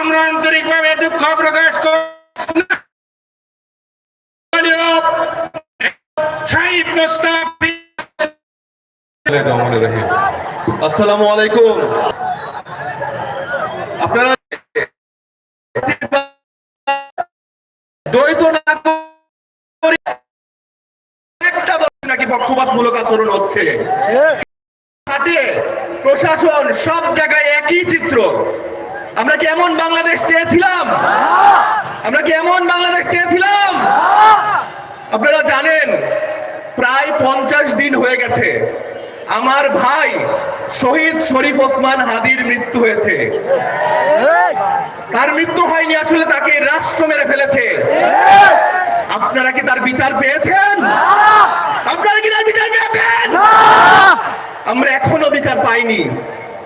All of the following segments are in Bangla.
আমরা আন্তরিকভাবে দুঃখ প্রকাশ করছি। আলাইকুম। আপনারা দ্বৈত না একটা নাকি পক্ষপাতমূলক আচরণ হচ্ছে? হ্যাঁ। প্রশাসন সব জায়গায় একই চিত্র। আমরা কি এমন বাংলাদেশ চেয়েছিলাম? আমরা কি এমন বাংলাদেশ চেয়েছিলাম? আপনারা জানেন, প্রায় পঞ্চাশ দিন হয়ে গেছে। আমার ভাই শহীদ শরীফ ওসমান হাদির মৃত্যু হয়েছে। তার মৃত্যু হয়নি, আসলে তাকে রাষ্ট্র মেরে ফেলেছে। আপনারা কি তার বিচার পেয়েছেন? আপনারা কি তার বিচার পেয়েছেন? আমরা এখনও বিচার পাইনি।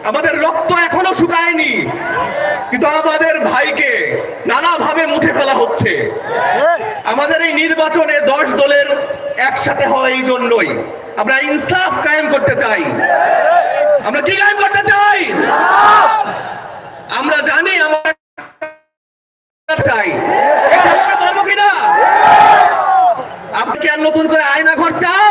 আমাদের রক্ত এখনও শুকায়নি। কিন্তু আমাদের ভাইকে নানাভাবে মুঠে ফেলা হচ্ছে। আমাদের এই নির্বাচনে দশ দলের একসাথে হওয়া এই জন্যই আমরা ইনসাফ কায়েম করতে চাই। আমরা কি কায়েম করতে চাই? আমরা জানি আমরা চাই। কি আর নতুন করে আয়না ঘর চান?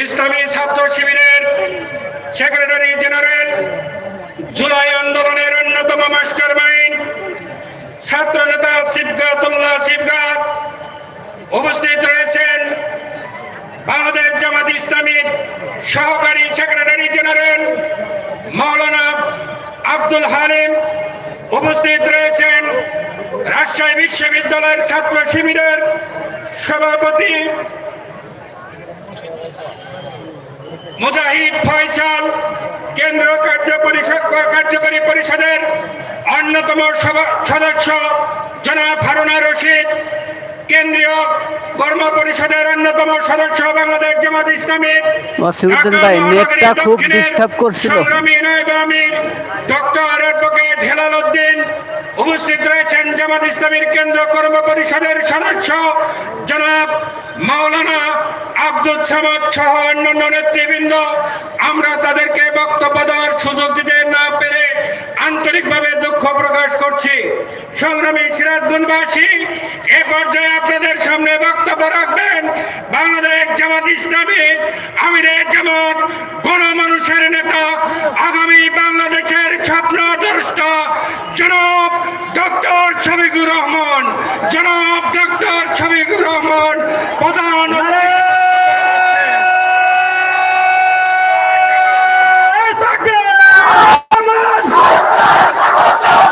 ইসলামী ছাত্র শিবিরের সেক্রেটারি জেনারেল, জুলাই আন্দোলনের অন্যতম মাস্টার মাইন্ড ছাত্র নেতা সিবগাতুল্লাহ সিবগা উপস্থিত রয়েছেন। বাংলাদেশ জামাত ইসলামীর সহকারী সেক্রেটারি জেনারেল মাওলানা আব্দুল হালিম উপস্থিত রয়েছেন। রাজশাহী বিশ্ববিদ্যালয়ের ছাত্র শিবিরের সভাপতি মুজাহিদ ফয়সাল কেন্দ্র কার্য পরিষদ কার্যকরী পরিষদের অন্যতম সদস্য জনাব হারুনা রশিদ কেন্দ্রীয় কর্ম পরিষদের অন্যতম সদস্য বাংলাদেশ জামাত ইসলামী ওয়াসিউদ্দিন ভাই, নেটটা খুব disturb করছিল। সংগ্রামী নায়েব ডক্টর অ্যাডভোকেট হেলাল উদ্দিন উপস্থিত রয়েছেন জামাত ইসলামীর কেন্দ্র কর্ম পরিষদের সদস্য জনাব মাওলানা আব্দুল সামাদ আমরা তাদেরকে বক্তব্য দেওয়ার সুযোগ দিতে না পেরে আন্তরিকভাবে দুঃখ প্রকাশ করছি। সংগ্রামী সিরাজগঞ্জবাসী, এ পর্যায়ে আপনাদের সামনে বক্তব্য রাখবেন বাংলাদেশ জামাত ইসলামী আমিরের জামাত, গণমানুষের নেতা, আগামী বাংলাদেশের স্বপ্ন দ্রষ্টা জনাব ডক্টর রহমান। জনাব ডক্টর শফিকুর রহমান প্রধান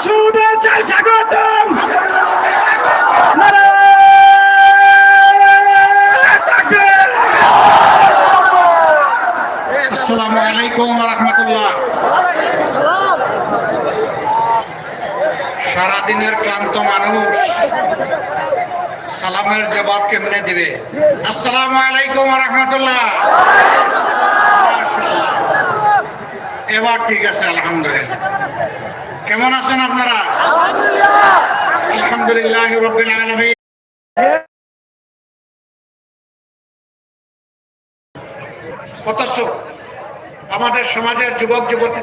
শুভেচ্ছা স্বাগতম আসসালামু আলাইকুম রহমতুল্লাহ সারাদিনের ক্লান্ত মানুষ। সালামের জবাব কেমনে দিবে? আসসালামু আলাইকুম রহমতুল্লাহ। এবার ঠিক আছে, আলহামদুলিল্লাহ। কেমন আছেন আপনারা? আলহামদুলিল্লাহ রবিল আমাদের সমাজের যুবক যুবতীদের